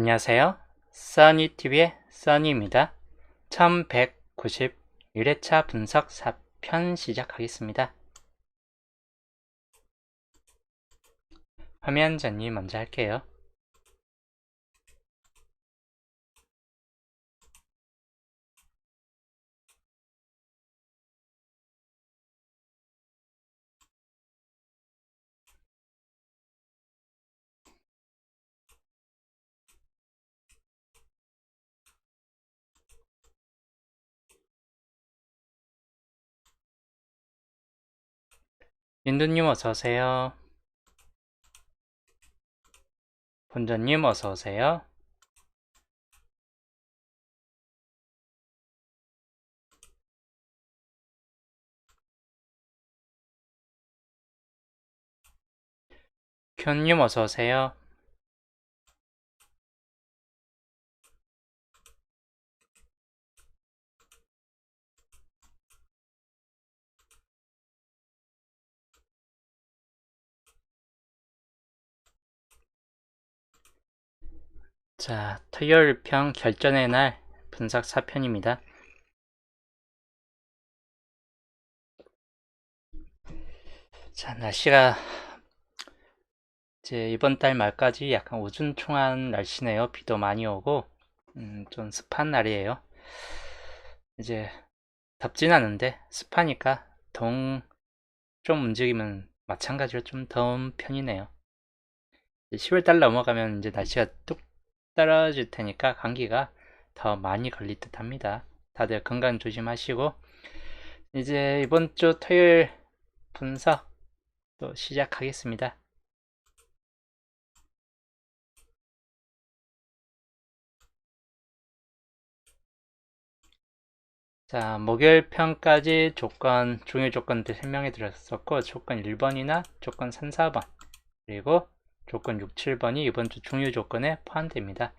안녕하세요. 써니TV의 써니입니다. 1191회차 분석 4편 시작하겠습니다. 화면 전이 먼저 할게요. 윤두님 어서오세요. 본전님 어서오세요. 큐님 어서오세요. 자, 토요일평 결전의 날 분석 4편입니다. 자, 날씨가 이제 이번 달 말까지 약간 우중충한 날씨네요. 비도 많이 오고 음, 좀 습한 날이에요. 이제 덥진 않은데 습하니까 동 좀 움직이면 마찬가지로 좀 더운 편이네요. 10월 달 넘어가면 이제 날씨가 뚝 떨어질 테니까 감기가 더 많이 걸릴 듯 합니다. 다들 건강 조심하시고 이제 이번 주 토요일 분석 또 시작하겠습니다. 자, 목요일 편까지 조건, 중요 조건들 설명해 드렸었고, 조건 1번이나 조건 3, 4번, 그리고 조건 6, 7번이 이번 주 중요 조건에 포함됩니다.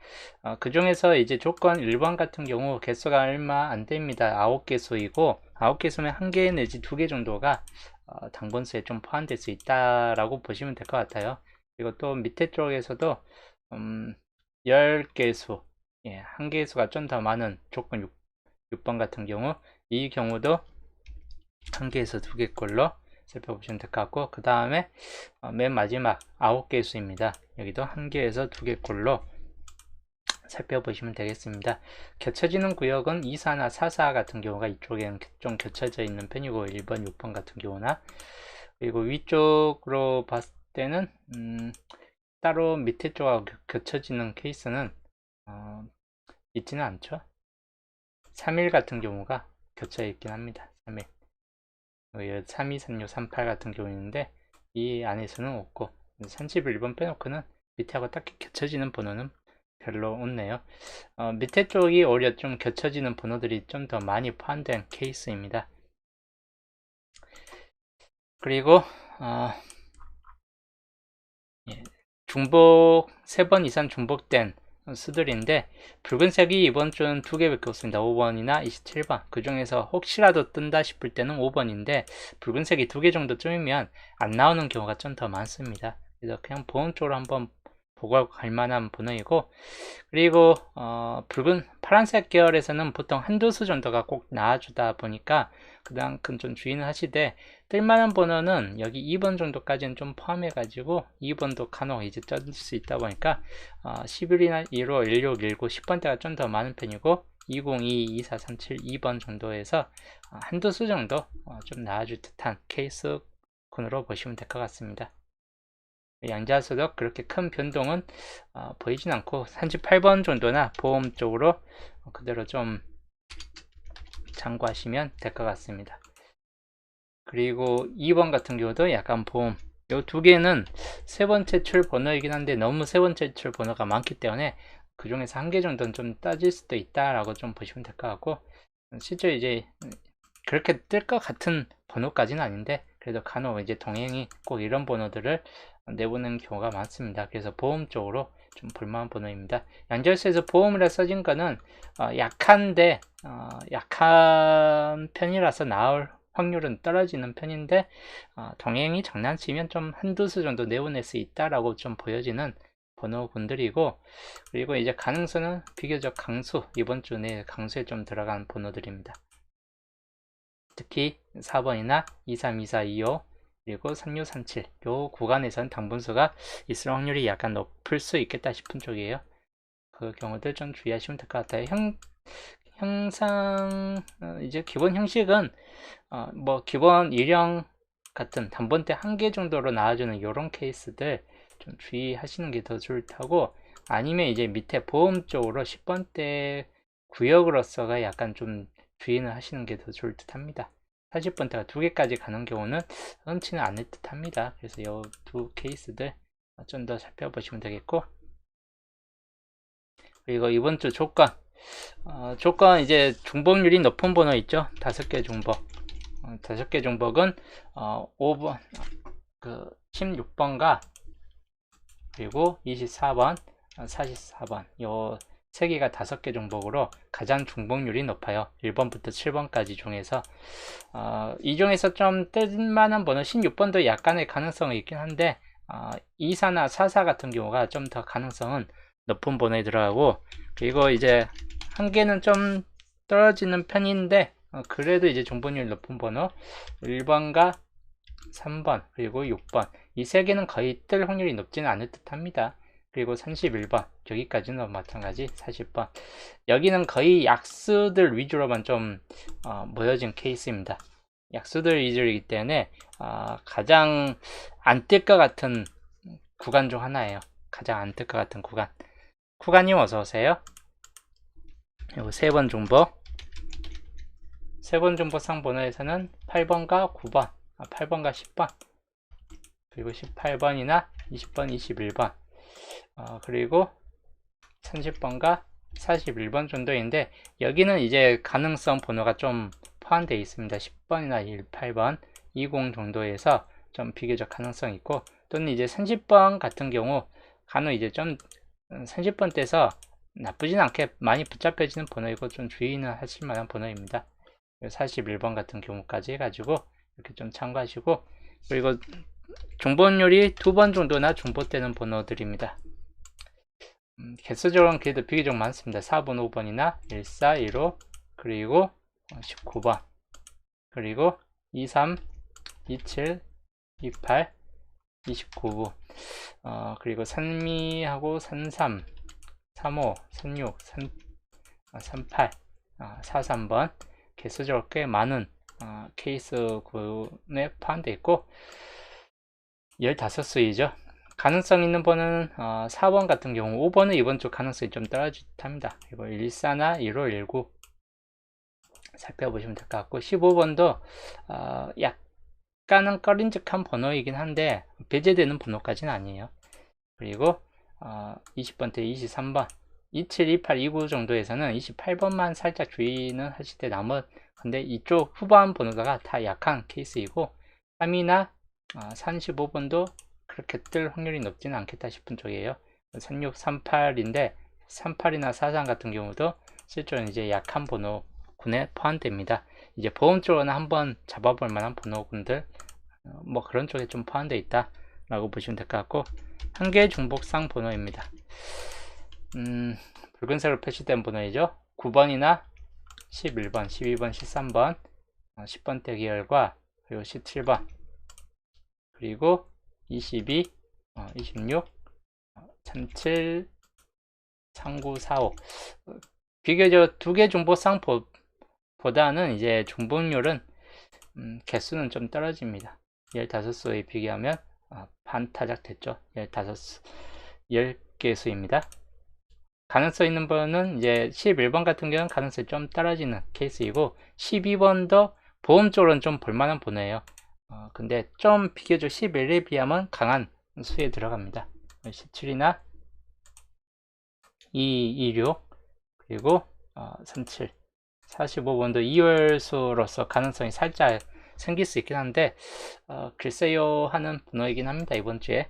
어, 그 중에서 이제 조건 1번 같은 경우 개수가 얼마 안 됩니다. 9개수이고 9개수면 1개 내지 2개 정도가 어, 당번수에 좀 포함될 수 있다라고 보시면 될 것 같아요. 그리고 또 밑에 쪽에서도 음, 10개수, 예, 1개수가 좀 더 많은 조건 6, 6번 같은 경우 이 경우도 1개에서 2개꼴로 살펴보시면 될 것 같고 그 다음에 어, 맨 마지막 아홉 개 수입니다. 여기도 한 개에서 두 개꼴로 살펴보시면 되겠습니다. 겹쳐지는 구역은 2사나 4사 같은 경우가 이쪽에는 좀 겹쳐져 있는 편이고 1번, 6번 같은 경우나 그리고 위쪽으로 봤을 때는 음, 따로 밑에 쪽하고 겹쳐지는 케이스는 어, 있지는 않죠. 3일 같은 경우가 겹쳐 있긴 합니다. 3일. 3236, 38 같은 경우 있는데 이 안에서는 없고 31번 빼놓고는 밑에하고 딱히 겹쳐지는 번호는 별로 없네요. 어, 밑에 쪽이 오히려 좀 겹쳐지는 번호들이 좀 더 많이 포함된 케이스입니다. 그리고 어, 예, 중복 3번 이상 중복된 수들인데 붉은색이 이번 주는 두 개밖에 없습니다. 5번이나 27번 그 중에서 혹시라도 뜬다 싶을 때는 5번인데 붉은색이 두 개 정도 쯤이면 안 나오는 경우가 좀 더 많습니다. 그래서 그냥 보험 쪽으로 한번 보고 갈 만한 번호이고 그리고 어, 붉은 파란색 계열에서는 보통 한두 수 정도가 꼭 나와주다 보니까 그만큼 좀 주의는 하시되 뜰만한 번호는 여기 2번 정도까지는 좀 포함해 가지고 2번도 간혹 이제 뜰수 있다 보니까 어, 11이나 15, 16, 19, 10번대가 좀 더 많은 편이고 202, 24, 37, 2번 정도에서 어, 한두 수 정도 어, 좀 나와줄 듯한 케이스 군으로 보시면 될 것 같습니다. 양자수도 그렇게 큰 변동은 어, 보이진 않고 38번 정도나 보험 쪽으로 그대로 좀 참고하시면 될 것 같습니다. 그리고 2번 같은 경우도 약간 보험 이 두 개는 세 번째 출 번호이긴 한데 너무 세 번째 출 번호가 많기 때문에 그 중에서 한 개 정도는 좀 따질 수도 있다라고 좀 보시면 될 것 같고 실제 이제 그렇게 뜰 것 같은 번호까지는 아닌데 그래도 간혹 이제 동행이 꼭 이런 번호들을 내보는 경우가 많습니다. 그래서 보험 쪽으로 좀 볼만한 번호입니다. 양절수에서 보험이라 써진 거는 어, 약한데 어, 약한 편이라서 나올 확률은 떨어지는 편인데 어, 동행이 장난치면 좀 한두 수 정도 내보낼 수 있다라고 좀 보여지는 번호군들이고 그리고 이제 가능성은 비교적 강수 이번 주 내에 강수에 좀 들어간 번호들입니다. 특히 4번이나 232425 그리고 3637 요 구간에선 당분수가 있을 확률이 약간 높을 수 있겠다 싶은 쪽이에요. 그 경우들 좀 주의하시면 될 것 같아요. 형, 형상 어, 이제 기본 형식은 어, 뭐 기본 일형 같은 단번대 한개 정도로 나와주는 이런 케이스들 좀 주의하시는 게 더 좋을 테고 아니면 이제 밑에 보험 쪽으로 10번 대 구역으로서가 약간 좀 주의는 하시는 게 더 좋을 듯 합니다. 40번대가 두 개까지 가는 경우는 흔치는 않을 듯 합니다. 그래서 이 두 케이스들 좀 더 살펴보시면 되겠고. 그리고 이번 주 조건. 어, 조건 이제 중복률이 높은 번호 있죠? 다섯 개 중복. 어, 다섯 개 중복은 어, 5번 그 16번과 그리고 24번 44번. 요 세 개가 다섯 개 중복으로 가장 중복률이 높아요. 1번부터 7번까지 중에서. 어, 이 중에서 좀 뜰만한 번호 16번도 약간의 가능성이 있긴 한데 어, 24나 44 같은 경우가 좀 더 가능성은 높은 번호에 들어가고 그리고 이제 한 개는 좀 떨어지는 편인데 어, 그래도 이제 중복률 높은 번호 1번과 3번 그리고 6번. 이 세 개는 거의 뜰 확률이 높지는 않을 듯 합니다 그리고 31번. 여기까지는 마찬가지 40번. 여기는 거의 약수들 위주로만 좀 어, 모여진 케이스입니다. 약수들 위주이기 때문에 어, 가장 안 뜰 것 같은 구간 중 하나예요. 가장 안 뜰 것 같은 구간. 쿠가님 어서오세요. 그리고 세 번 중복 세번 중복 상번호에서는 8번과 9번. 아, 8번과 10번. 그리고 18번이나 20번 21번 어, 그리고 30번과 41번 정도인데 여기는 이제 가능성 번호가 좀 포함되어 있습니다 10번이나 18번 20 정도에서 좀 비교적 가능성 있고 또는 이제 30번 같은 경우 간혹 이제 좀 30번 대에서 나쁘진 않게 많이 붙잡혀지는 번호이고 좀 주의는 하실 만한 번호입니다. 41번 같은 경우까지 해가지고 이렇게 좀 참고하시고 그리고 중복률이 두 번 정도나 중복되는 번호들입니다. 음, 개수적으로는 그래도 비교적 많습니다. 4번, 5번이나 14, 15 그리고 19번 그리고 23, 27, 28 29부 어, 그리고 산미하고 산삼 35, 36, 3, 38, 어, 43번 개수적으로 꽤 많은 어, 케이스 군에 포함되어 있고 15수이죠 가능성 있는 번은 어, 4번 같은 경우 5번은 이번 주 가능성이 좀 떨어질 듯 합니다 그리고 14나 15, 19 살펴보시면 될 것 같고 15번도 어, 약 약간은 꺼림직한 번호이긴 한데 배제되는 번호까지는 아니에요. 그리고 어, 20번 때 23번 27, 28, 29 정도에서는 28번만 살짝 주의는 하실 때 남은 근데 이쪽 후반 번호가 다 약한 케이스이고 3이나 어, 35번도 그렇게 뜰 확률이 높지는 않겠다 싶은 쪽이에요. 36, 38인데 38이나 43 같은 경우도 실제로 이제 약한 번호군에 포함됩니다. 이제 보험 쪽으로는 한번 잡아볼 만한 번호군들 어, 뭐 그런 쪽에 좀 포함되어 있다 라고 보시면 될 것 같고 한 개의 중복상 번호입니다 음, 붉은색으로 표시된 번호이죠 9번이나 11번 12번 13번 어, 10번대 계열과 그리고 17번 그리고 22 어, 26 37 39 45 비교적 두 개 중복상 보, 보다는 이제 중복률은 음, 개수는 좀 떨어집니다 15수에 비교하면 어, 반 타작 됐죠. 15수, 10개 수입니다. 가능성 있는 번은 이제 11번 같은 경우는 가능성이 좀 떨어지는 케이스이고 12번도 보험 쪽으로는 좀 볼만한 번호예요. 어, 근데 좀 비교적 11에 비하면 강한 수에 들어갑니다. 17이나 2, 26 그리고 어, 37 45번도 2월수로서 가능성이 살짝 생길 수 있긴 한데 어, 글쎄요 하는 번호이긴 합니다 이번 주에.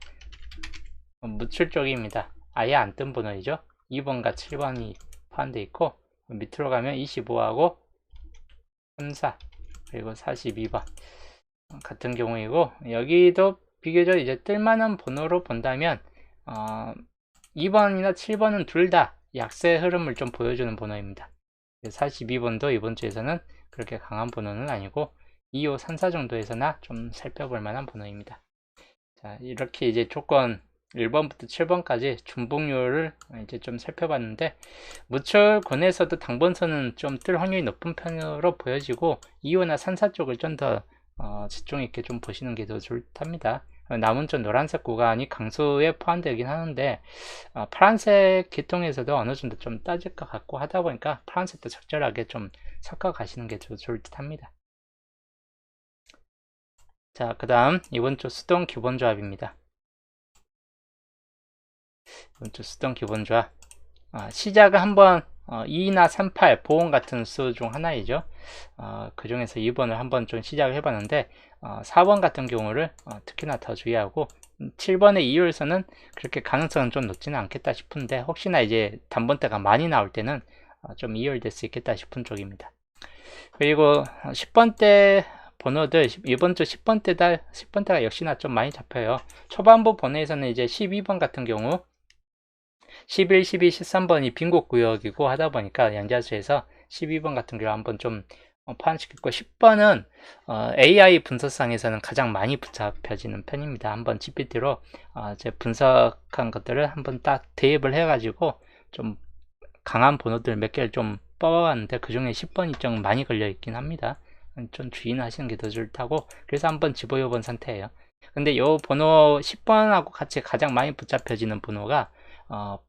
어, 무출적입니다. 아예 안 뜬 번호이죠. 2번과 7번이 포함되어 있고 밑으로 가면 25하고 34 그리고 42번 같은 경우이고 여기도 비교적 이제 뜰만한 번호로 본다면 어, 2번이나 7번은 둘 다 약세 흐름을 좀 보여주는 번호입니다. 42번도 이번 주에서는 그렇게 강한 번호는 아니고 2, 5, 3, 4 정도에서나 좀 살펴볼 만한 번호입니다. 자, 이렇게 이제 조건 1번부터 7번까지 중복률을 이제 좀 살펴봤는데 무철권에서도 당번선은 좀 뜰 확률이 높은 편으로 보여지고 2호나 3, 4 쪽을 좀 더 어, 집중 있게 좀 보시는 게 더 좋답니다. 남은 좀 노란색 구간이 강수에 포함되긴 하는데 어, 파란색 계통에서도 어느 정도 좀 따질 것 같고 하다 보니까 파란색도 적절하게 좀 섞어 가시는 게 좋을 듯 합니다. 자, 그 다음 이번 주 수동 기본 조합입니다. 이번 주 수동 기본 조합. 아, 시작을 한번 어, 2나 38 보험 같은 수 중 하나이죠. 어, 그 중에서 2번을 한번 좀 시작을 해봤는데 어, 4번 같은 경우를 어, 특히나 더 주의하고 7번의 2율서는 그렇게 가능성은 좀 높지는 않겠다 싶은데 혹시나 이제 단번대가 많이 나올 때는 어, 좀 2율 될 수 있겠다 싶은 쪽입니다. 그리고 10번대 번호들 이번 주 10번대다 10번대가 역시나 좀 많이 잡혀요. 초반부 번호에서는 이제 12번 같은 경우 11, 12, 13번이 빈곡 구역이고 하다 보니까 연자수에서 12번 같은 경우 한번 좀 어, 파악시켰고 10번은 어, AI 분석상에서는 가장 많이 붙잡혀지는 편입니다. 한번 GPT로 어, 제 분석한 것들을 한번 딱 대입을 해가지고 좀 강한 번호들 몇 개를 좀 뽑아봤는데 그 중에 10번이 좀 많이 걸려 있긴 합니다. 좀 주의하시는 게 더 좋다고 그래서 한번 집어여 본 상태예요. 근데 이 번호 10번하고 같이 가장 많이 붙잡혀지는 번호가 어,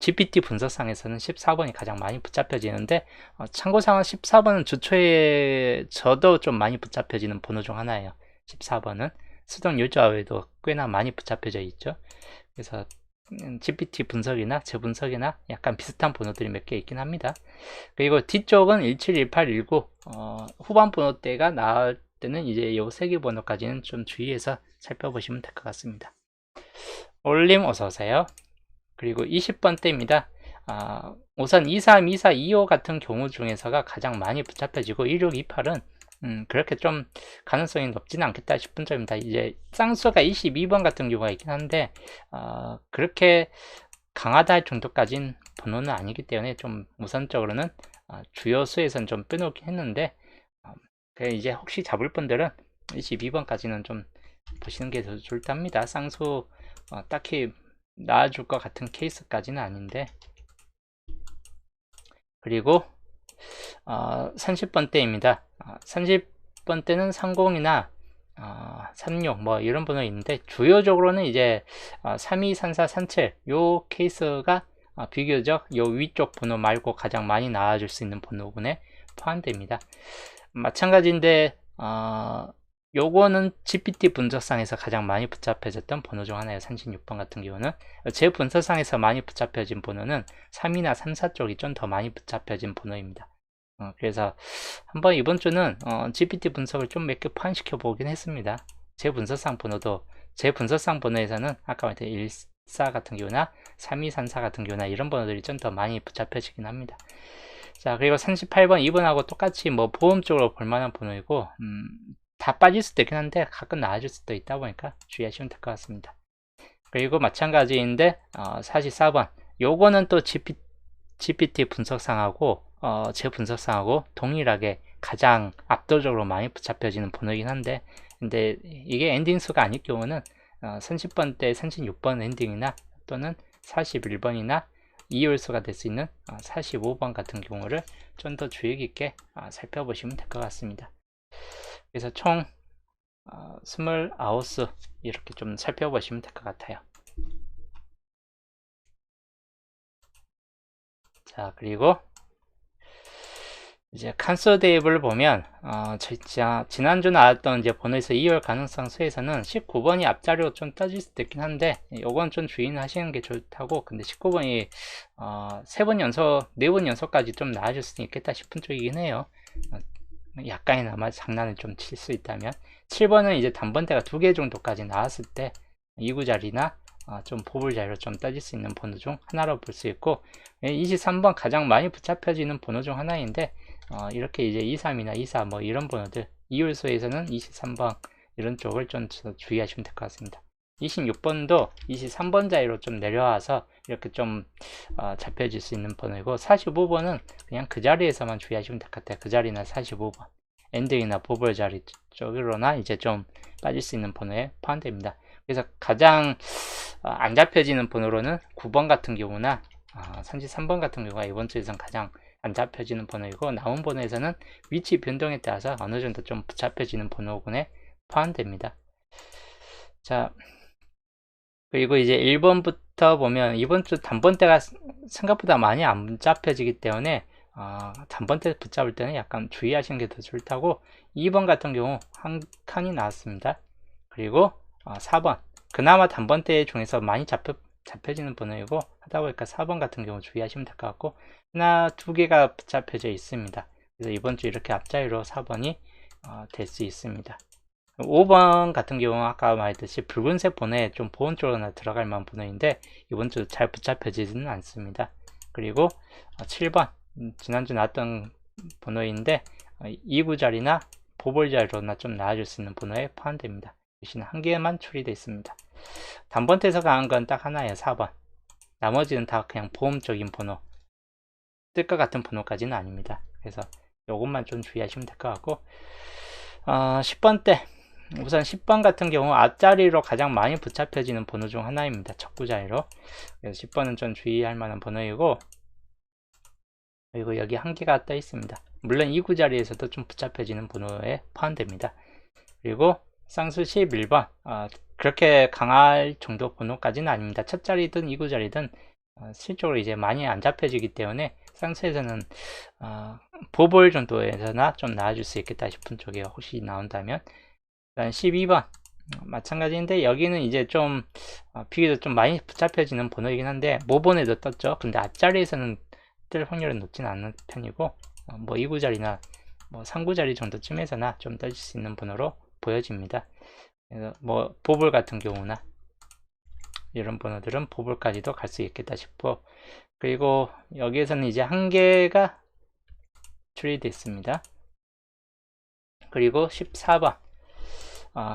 GPT 분석상에서는 14번이 가장 많이 붙잡혀지는데 어, 참고상은 14번은 주초에 저도 좀 많이 붙잡혀지는 번호 중 하나예요. 14번은 수동 율조합에도 꽤나 많이 붙잡혀져 있죠. 그래서 GPT 분석이나 재분석이나 약간 비슷한 번호들이 몇 개 있긴 합니다. 그리고 뒤쪽은 17, 18, 19 어, 후반 번호대가 나올 때는 이제 요 세 개 번호까지는 좀 주의해서 살펴보시면 될 것 같습니다. 올림 어서오세요. 그리고 20번대입니다. 아, 우선 23, 24, 25 같은 경우 중에서가 가장 많이 붙잡혀지고 16, 28은 음, 그렇게 좀 가능성이 높지는 않겠다 싶은 점입니다. 이제 쌍수가 22번 같은 경우가 있긴 한데 어, 그렇게 강하다 할 정도까진 번호는 아니기 때문에 좀 우선적으로는 어, 주요 수에선 좀 빼놓긴 했는데 어, 이제 혹시 잡을 분들은 22번까지는 좀 보시는 게 더 좋을 듯 합니다. 쌍수 어, 딱히 나아줄 것 같은 케이스까지는 아닌데 그리고 어, 30번대입니다. 어, 30번대는 30이나 어, 36, 뭐 이런 번호 있는데 주요적으로는 이제 어, 32, 34, 37 요 케이스가 어, 비교적 요 위쪽 번호 말고 가장 많이 나와줄 수 있는 번호군에 포함됩니다. 마찬가지인데 어, 요거는 GPT 분석상에서 가장 많이 붙잡혀졌던 번호 중 하나예요. 36번 같은 경우는 제 분석상에서 많이 붙잡혀진 번호는 3이나 3, 4 쪽이 좀 더 많이 붙잡혀진 번호입니다. 어, 그래서 한번 이번 주는 어, GPT 분석을 좀 몇 개 포함시켜 보긴 했습니다. 제 분석상 번호도 제 분석상 번호에서는 아까 말했던 14 같은 경우나 3234 같은 경우나 이런 번호들이 좀 더 많이 붙잡혀지긴 합니다. 자 그리고 38번 2번하고 똑같이 뭐 보험 쪽으로 볼만한 번호이고 음, 다 빠질 수도 있긴 한데 가끔 나아질 수도 있다 보니까 주의하시면 될 것 같습니다. 그리고 마찬가지인데 어, 44번 요거는 또 GPT, GPT 분석상하고 어, 제 분석상하고 동일하게 가장 압도적으로 많이 붙잡혀지는 번호이긴 한데 근데 이게 엔딩 수가 아닐 경우는 어, 30번대 36번 엔딩이나 또는 41번이나 2열수가 될 수 있는 어, 45번 같은 경우를 좀 더 주의 깊게 어, 살펴보시면 될 것 같습니다. 그래서 총 어, 29수 이렇게 좀 살펴보시면 될 것 같아요. 자 그리고 이제 칸소 대입을 보면 어, 지난주 나왔던 이제 번호에서 2월 가능성 수에서는 19번이 앞자리로 좀 떠질 수도 있긴 한데 요건 좀 주의하시는 게 좋다고 근데 19번이 어, 3번 연속 4번 연속까지 좀 나아질 수도 있겠다 싶은 쪽이긴 해요 어, 약간이나마 장난을 좀 칠 수 있다면 7번은 이제 단번대가 두 개 정도까지 나왔을 때 2구 자리나 어, 좀 보물 자리로 좀 따질 수 있는 번호 중 하나로 볼 수 있고 23번 가장 많이 붙잡혀지는 번호 중 하나인데 어, 이렇게 이제 23이나 24 뭐 이런 번호들 이율소에서는 23번 이런 쪽을 좀 주의하시면 될 것 같습니다. 26번도 23번 자리로 좀 내려와서 이렇게 좀 어, 잡혀질 수 있는 번호이고 45번은 그냥 그 자리에서만 주의하시면 될 것 같아요. 그 자리나 45번 엔딩이나 보벌 자리 쪽으로나 이제 좀 빠질 수 있는 번호에 포함됩니다. 그래서 가장 어, 안 잡혀지는 번호로는 9번 같은 경우나 어, 33번 같은 경우가 이번 주에선 가장 안 잡혀지는 번호이고 남은 번호에서는 위치 변동에 따라서 어느 정도 좀 붙잡혀지는 번호군에 포함됩니다. 자, 그리고 이제 1번부터 보면 이번 주 단번대가 생각보다 많이 안 잡혀지기 때문에 어, 단번대 붙잡을 때는 약간 주의하시는 게 더 좋다고 2번 같은 경우 한 칸이 나왔습니다. 그리고 어, 4번 그나마 단번대 중에서 많이 잡혀, 잡혀지는 번호이고 하다 보니까 4번 같은 경우 주의하시면 될 것 같고 하나 두 개가 붙잡혀져 있습니다. 그래서 이번 주 이렇게 앞자리로 4번이 어, 될 수 있습니다. 5번 같은 경우 아까 말했듯이 붉은색 번호에 좀 보온 쪽으로 들어갈 만한 번호인데 이번 주 잘 붙잡혀지지는 않습니다. 그리고 7번 음, 지난주 나왔던 번호인데 2구 어, 자리나 보볼 자리로나 좀 나아질 수 있는 번호에 포함됩니다. 대신 한 개만 처리되어 있습니다. 단번대에서 강한 건 딱 하나예요. 4번. 나머지는 다 그냥 보험적인 번호. 뜰것 같은 번호까지는 아닙니다. 그래서 이것만 좀 주의하시면 될 것 같고 어, 10번 때 우선 10번 같은 경우 앞자리로 가장 많이 붙잡혀지는 번호 중 하나입니다. 첫구자리로. 그래서 10번은 좀 주의할 만한 번호이고 그리고 여기 한 개가 떠 있습니다. 물론 2구 자리에서도 좀 붙잡혀지는 번호에 포함됩니다. 그리고 쌍수 11번 어, 그렇게 강할 정도 번호까지는 아닙니다. 첫 자리든 2구 자리든 어, 실적으로 이제 많이 안 잡혀지기 때문에 쌍수에서는 어, 보볼 정도에서나 좀 나아질 수 있겠다 싶은 쪽에 혹시 나온다면 12번 마찬가지인데 여기는 이제 좀 어, 비교적 좀 많이 붙잡혀지는 번호이긴 한데 모번에도 떴죠. 근데 앞자리에서는 뜰 확률은 높진 않은 편이고 어, 뭐 2구자리나 뭐 3구자리 정도쯤에서나 좀 떠질 수 있는 번호로 보여집니다. 그래서 뭐 보볼 같은 경우나 이런 번호들은 보볼까지도 갈 수 있겠다 싶고 그리고 여기에서는 이제 한 개가 출리됐습니다. 그리고 14번 어,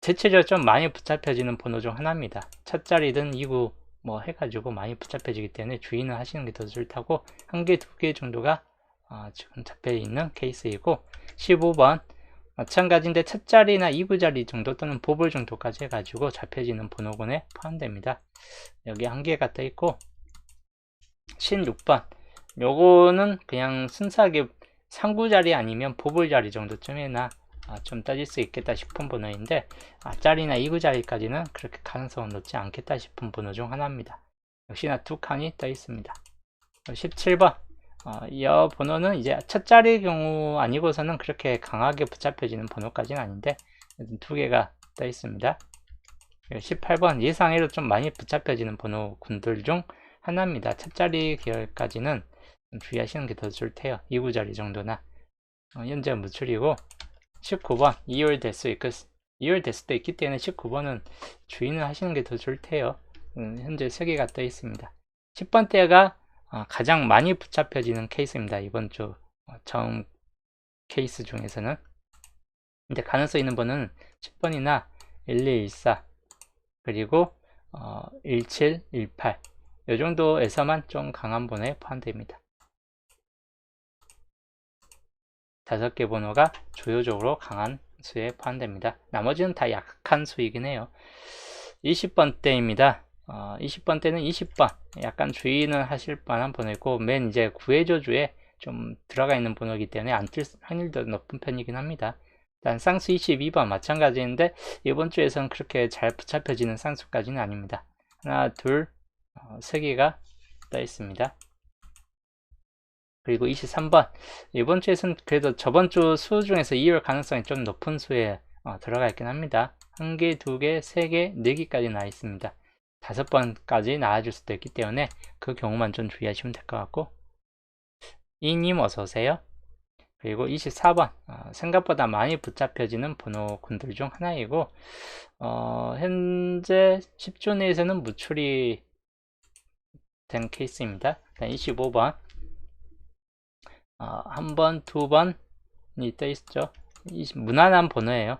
대체적으로 좀 많이 붙잡혀지는 번호 중 하나입니다. 첫 자리든 2구 뭐 해가지고 많이 붙잡혀지기 때문에 주의는 하시는 게 더 좋다고 한 개, 두 개 정도가 어, 지금 잡혀 있는 케이스이고 15번 마찬가지인데 첫 자리나 2구 자리 정도 또는 보볼 정도까지 해가지고 잡혀지는 번호군에 포함됩니다. 여기 한 개가 떠 있고 16번 요거는 그냥 순수하게 상구 자리 아니면 보볼 자리 정도쯤에나 아, 좀 따질 수 있겠다 싶은 번호인데 아, 2구 자리까지는 그렇게 가능성은 높지 않겠다 싶은 번호 중 하나입니다. 역시나 두 칸이 떠 있습니다. 17번 어, 이 번호는 이제 첫 자리 경우 아니고서는 그렇게 강하게 붙잡혀지는 번호까지는 아닌데 두 개가 떠 있습니다. 18번 예상외로 좀 많이 붙잡혀지는 번호 군들 중 하나입니다. 첫 자리 계열까지는 주의하시는 게 더 좋을 테요. 2구 자리 정도나 어, 현재 무출이고 19번 2월 될수 있고 2월 될 수도 있기 때문에 19번은 주의는 하시는 게 더 좋을 테요. 음, 현재 3개가 떠 있습니다. 10번대가 어, 가장 많이 붙잡혀지는 케이스입니다. 이번 주 어, 처음 케이스 중에서는 근데 가능성 있는 번은 10번이나 1214 그리고 어, 1718 이 정도에서만 좀 강한 번호에 포함됩니다. 다섯 개 번호가 조효적으로 강한 수에 포함됩니다. 나머지는 다 약한 수이긴 해요. 20번대입니다. 어, 20번대는 20번. 약간 주의는 하실 만한 번호이고, 맨 이제 구해조주에 좀 들어가 있는 번호이기 때문에 안 뜰 확률도 높은 편이긴 합니다. 일단 쌍수 22번 마찬가지인데, 이번 주에선 그렇게 잘 붙잡혀지는 쌍수까지는 아닙니다. 하나, 둘, 어, 세 개가 떠 있습니다. 그리고 23번 이번 주에서는 그래도 저번 주 수 중에서 2월 가능성이 좀 높은 수에 어, 들어가 있긴 합니다. 한 개, 두 개, 세 개, 네 개까지 나와 있습니다. 다섯 번까지 나와줄 수도 있기 때문에 그 경우만 좀 주의하시면 될 것 같고 이님 어서 오세요. 그리고 24번 어, 생각보다 많이 붙잡혀지는 번호군들 중 하나이고 어, 현재 10조 내에서는 무출이 된 케이스입니다. 25번 어, 한 번, 두 번이 떠 있죠. 무난한 번호예요.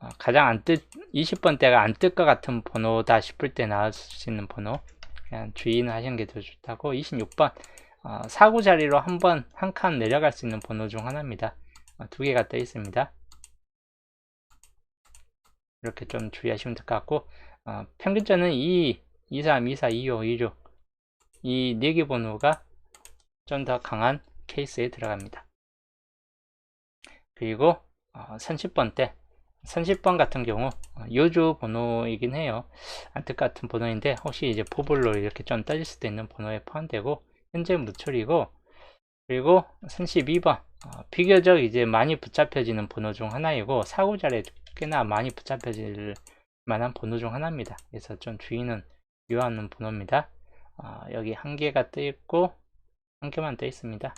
어, 가장 안 뜰, 20번대가 안 뜰 것 같은 번호다 싶을 때 나올 수 있는 번호. 그냥 주의는 하시는 게 더 좋다고. 26번. 어, 사구 자리로 한 번, 한 칸 내려갈 수 있는 번호 중 하나입니다. 어, 두 개가 떠 있습니다. 이렇게 좀 주의하시면 될 것 같고, 어, 평균점은 2, 23, 24, 25, 26. 이 네 개 번호가 좀 더 강한 케이스에 들어갑니다. 그리고 어, 30번대 30번 같은 경우 어, 요주 번호이긴 해요. 안뜰 같은 번호인데 혹시 이제 포블로 이렇게 좀 따질 수도 있는 번호에 포함되고 현재 무출이고 그리고 32번 어, 비교적 이제 많이 붙잡혀지는 번호 중 하나이고 사고자리에 꽤나 많이 붙잡혀질 만한 번호 중 하나입니다. 그래서 좀 주의는 요하는 번호입니다. 어, 여기 한 개가 떠 있고 한 개만 떠 있습니다.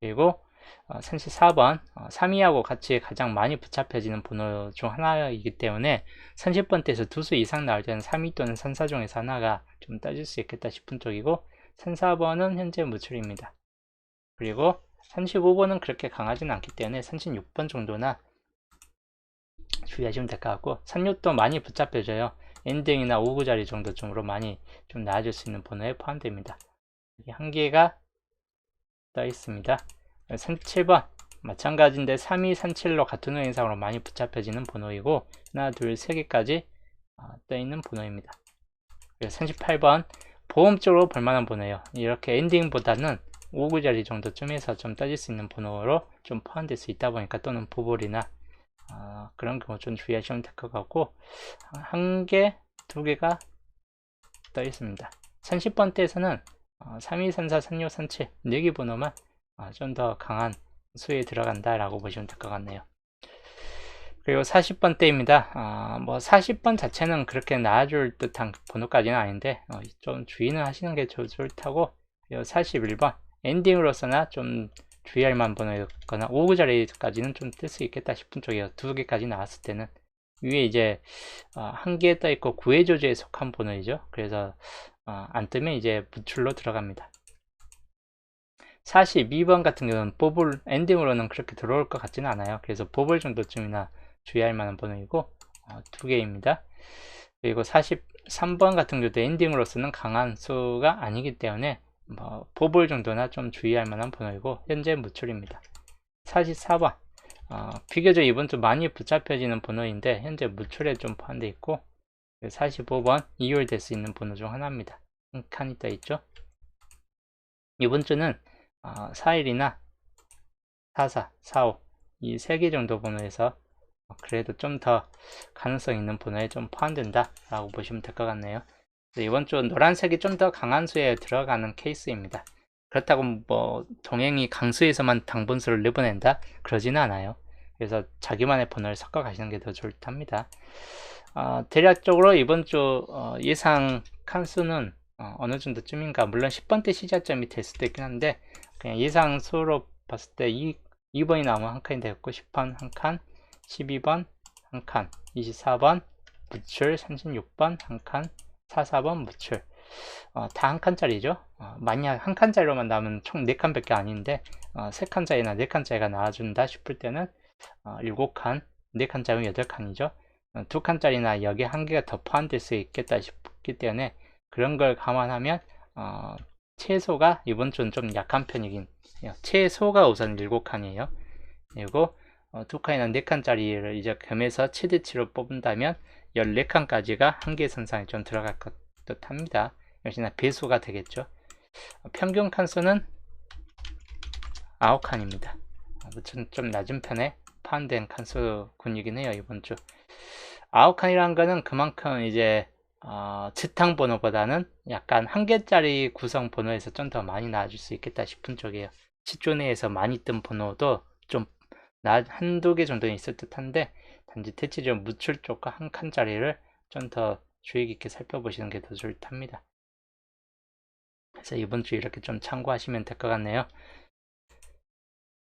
그리고 어, 34번 어, 3위하고 같이 가장 많이 붙잡혀지는 번호 중 하나이기 때문에 30번대에서 두 수 이상 나올 때는 3위 또는 3사 중에서 하나가 좀 따질 수 있겠다 싶은 쪽이고 34번은 현재 무출입니다. 그리고 35번은 그렇게 강하지는 않기 때문에 36번 정도나 주의하시면 될 것 같고 36도 많이 붙잡혀져요. 엔딩이나 5구 자리 정도쯤으로 많이 좀 나아질 수 있는 번호에 포함됩니다. 여기 한 개가 떠 있습니다. 37번 마찬가지인데 32, 37로 같은 행상으로 많이 붙잡혀지는 번호이고 하나, 둘, 세 개까지 어, 떠있는 번호입니다. 38번 보험 쪽으로 볼만한 번호예요. 이렇게 엔딩보다는 5구 자리 정도쯤에서 좀 따질 수 있는 번호로 좀 포함될 수 있다 보니까 또는 보볼이나 어, 그런 경우 좀 주의하시면 될 것 같고 한 개, 두 개가 떠 있습니다. 30번대에서는 어, 32, 34, 36, 37 4개 번호만 어, 좀더 강한 수에 들어간다 라고 보시면 될 것 같네요. 그리고 40번대입니다. 어, 뭐 40번 자체는 그렇게 나아줄 듯한 번호까지는 아닌데 어, 좀 주의는 하시는 게 좋다고 그리고 41번. 엔딩으로서나 좀 주의할 만한 번호였거나 5구 자리까지는 좀 뜰 수 있겠다 싶은 쪽이에요 두 개까지 나왔을 때는 위에 이제 어, 한개떠 있고 구해 조제에 속한 번호이죠. 그래서 어, 안 뜨면 이제 부출로 들어갑니다 42번 같은 경우는 보블 엔딩으로는 그렇게 들어올 것 같지는 않아요. 그래서 보블 정도쯤이나 주의할 만한 번호이고 어, 두 개입니다. 그리고 43번 같은 경우도 엔딩으로서는 강한 수가 아니기 때문에 뭐 보볼 정도나 좀 주의할 만한 번호이고 현재 무출입니다. 44번 어, 비교적 이번 주 많이 붙잡혀지는 번호인데 현재 무출에 좀 포함되어 있고 45번 이율될 수 있는 번호 중 하나입니다. 한 칸이 떠 있죠. 이번 주는 어, 4일이나 44, 45 이 세 개 정도 번호에서 그래도 좀 더 가능성 있는 번호에 좀 포함된다 라고 보시면 될 것 같네요. 이번 주 노란색이 좀 더 강한 수에 들어가는 케이스입니다. 그렇다고 뭐 동행이 강수에서만 당분수를 내보낸다? 그러지는 않아요. 그래서 자기만의 번호를 섞어 가시는 게 더 좋답니다 어, 대략적으로 이번 주 어, 예상 칸수는 어, 느 정도쯤인가. 물론 10번대 시작점이 될 수도 있긴 한데 그냥 예상 수로 봤을 때 2, 2번이 나오면 한 칸이 되었고 10번 한 칸, 12번 한 칸, 24번 무출, 36번 한 칸, 44번 무출. 어, 다 한 칸짜리죠? 어, 만약 한 칸짜리로만 나오면 총 4칸 밖에 아닌데 어, 3칸짜리나 4칸짜리가 나와준다 싶을 때는 어, 7칸, 4칸짜리면 8칸이죠 어, 2칸짜리나 여기 한 개가 더 포함될 수 있겠다 싶기 때문에 그런 걸 감안하면 어, 최소가 이번 주는 좀 약한 편이긴 해요. 최소가 우선 7칸이에요. 그리고 어, 2칸이나 4칸짜리를 이제 겸해서 최대치로 뽑는다면 14칸까지가 한계 선상에 좀 들어갈 것 합니다. 역시나 배수가 되겠죠. 어, 평균 칸수는 9칸입니다. 어, 좀, 좀 낮은 편에 포함된 칸수군이긴 해요. 이번 주. 9칸이라는 거는 그만큼 이제 어, 지탕 번호보다는 약간 한 개짜리 구성 번호에서 좀 더 많이 나와줄 수 있겠다 싶은 쪽이에요. 시조 내에서 많이 뜬 번호도 좀 나, 한두 개 정도는 있을 듯 한데 단지 대체적으로 무출 쪽과 한 칸짜리를 좀 더 주의 깊게 살펴보시는 게 더 좋답니다. 그래서 이번 주 이렇게 좀 참고하시면 될 것 같네요.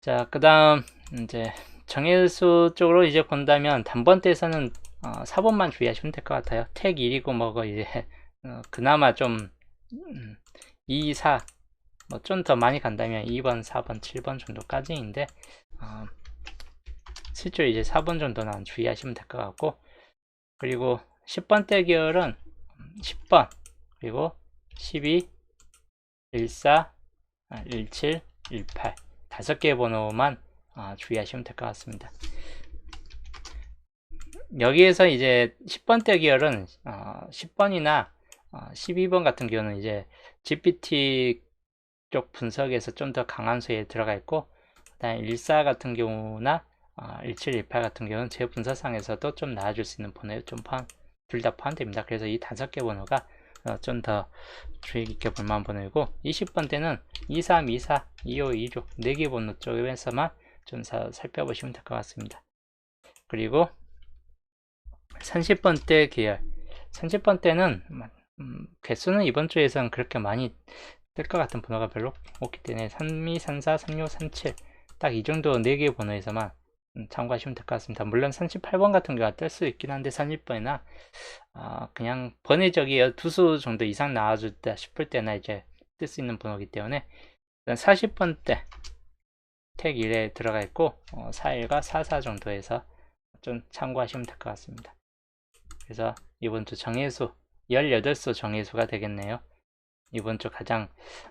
자, 그 다음 이제 정해수 쪽으로 이제 본다면 단번대에서는 어, 4번만 주의하시면 될 것 같아요. 택 1이고 뭐고 이제 어, 그나마 좀 음, 2, 4 뭐 좀 더 많이 간다면 2번, 4번, 7번 정도까지인데 어, 실제로 이제 4번 정도는 주의하시면 될 것 같고 그리고 10번대 계열은 10번 그리고 12 14 17 18 다섯 개의 번호만 아, 주의하시면 될 것 같습니다. 여기에서 이제 10번대 계열은 어, 10번이나 어, 12번 같은 경우는 이제 GPT 쪽 분석에서 좀 더 강한 수에 들어가 있고 그다음에 14 같은 경우나 어, 1718 같은 경우는 제 분석상에서도 좀 나아질 수 있는 번호에 좀 포함 둘 다 포함됩니다. 그래서 이 다섯 개 번호가 어, 좀더 주의 깊게 볼만한 번호이고 20번대는 23, 24, 25, 26네개 번호 쪽에서만 좀 사, 살펴보시면 될 것 같습니다. 그리고 30번대 계열 30번대는 음, 개수는 이번 주에선 그렇게 많이 뜰 것 같은 번호가 별로 없기 때문에 32, 34, 36, 37 딱 이 정도 4개 번호에서만 음, 참고하시면 될 것 같습니다. 물론 38번 같은 경우가 뜰 수 있긴 한데 30번이나 어, 그냥 번외적이 두 수 정도 이상 나와줬다 싶을 때나 이제 뜰 수 있는 번호이기 때문에 40번대 택 1에 들어가 있고 어, 41과 44 정도에서 좀 참고하시면 될 것 같습니다. 그래서 이번 주 정해수 18수 정해수가 되겠네요. 이번 주 가장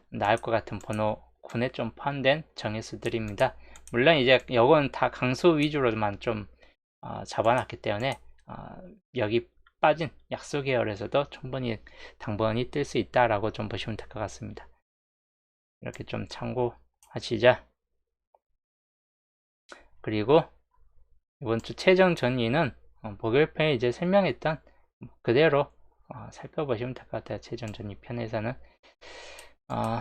나을 것 같은 번호 군에 좀 포함된 정해수들입니다. 물론 이제 이건 다 강수 위주로만 좀 어, 잡아놨기 때문에 어, 여기 빠진 약수 계열에서도 충분히 당번이 뜰 수 있다라고 좀 보시면 될 것 같습니다. 이렇게 좀 참고하시죠. 그리고 이번 주 최종 전위는 어, 목요일편에 이제 설명했던 그대로 어, 살펴보시면 될 것 같아요. 최종 전위 편에서는 어,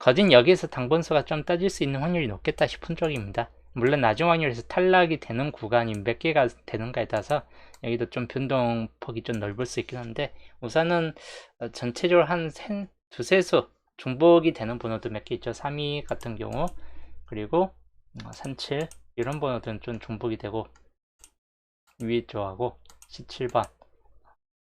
거진 여기에서 당번수가 좀 따질 수 있는 확률이 높겠다 싶은 쪽입니다. 물론 나중 확률에서 탈락이 되는 구간이 몇 개가 되는가에 따라서 여기도 좀 변동폭이 좀 넓을 수 있긴 한데 우선은 어, 전체적으로 한 두세 수 중복이 되는 번호도 몇 개 있죠. 3위 같은 경우 그리고 37 어, 이런 번호들은 좀 중복이 되고 위에 쪽하고 17번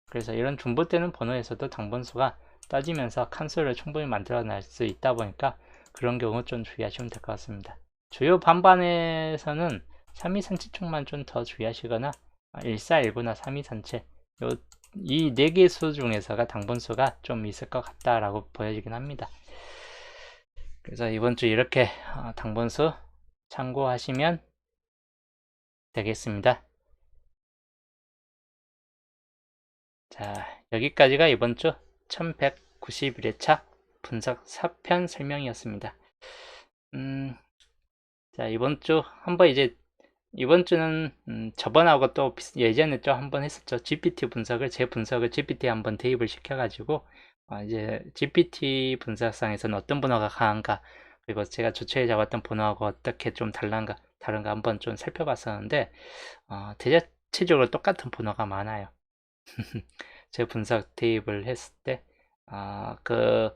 그래서 이런 중복되는 번호에서도 당번수가 따지면서 칸수를 충분히 만들어 낼 수 있다 보니까 그런 경우 좀 주의하시면 될 것 같습니다. 주요 반반에서는 3237 쪽만 좀 더 주의하시거나 1419나 3237 이 네 개 수 중에서가 당분수가 좀 있을 것 같다라고 보여지긴 합니다. 그래서 이번 주 이렇게 어, 당분수 참고하시면 되겠습니다. 자, 여기까지가 이번 주 1191회차 분석 4편 설명이었습니다. 음, 자, 이번 주 한번 이제 이번 주는 음, 저번하고 또 예전에 좀 한번 했었죠. GPT 분석을 제 분석을 GPT에 한번 대입을 시켜가지고 어, 이제 GPT 분석상에서는 어떤 번호가 강한가 그리고 제가 주체에 잡았던 번호하고 어떻게 좀 달란가 다른가 한번 좀 살펴봤었는데 어, 대체적으로 똑같은 번호가 많아요. 제 분석 대입을 했을 때, 아, 그,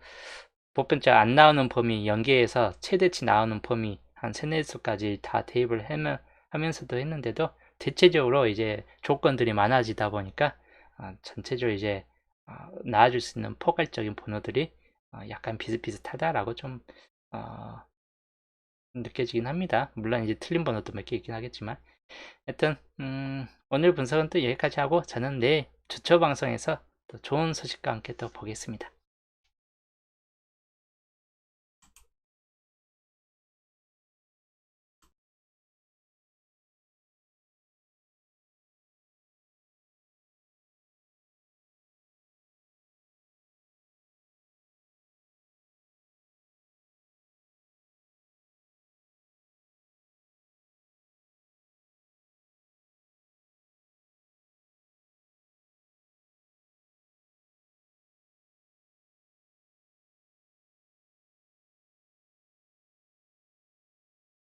보편자 안 나오는 범위 연계해서 최대치 나오는 범위 한 세네 수까지 다 대입을 하면, 하면서도 했는데도 대체적으로 이제 조건들이 많아지다 보니까 아, 전체적으로 이제 아, 나아질 수 있는 포괄적인 번호들이 아, 약간 비슷비슷하다라고 좀 어, 느껴지긴 합니다. 물론 이제 틀린 번호도 몇 개 있긴 하겠지만 하여튼 음, 오늘 분석은 또 여기까지 하고 저는 내일 주초 방송에서 또 좋은 소식과 함께 또 보겠습니다.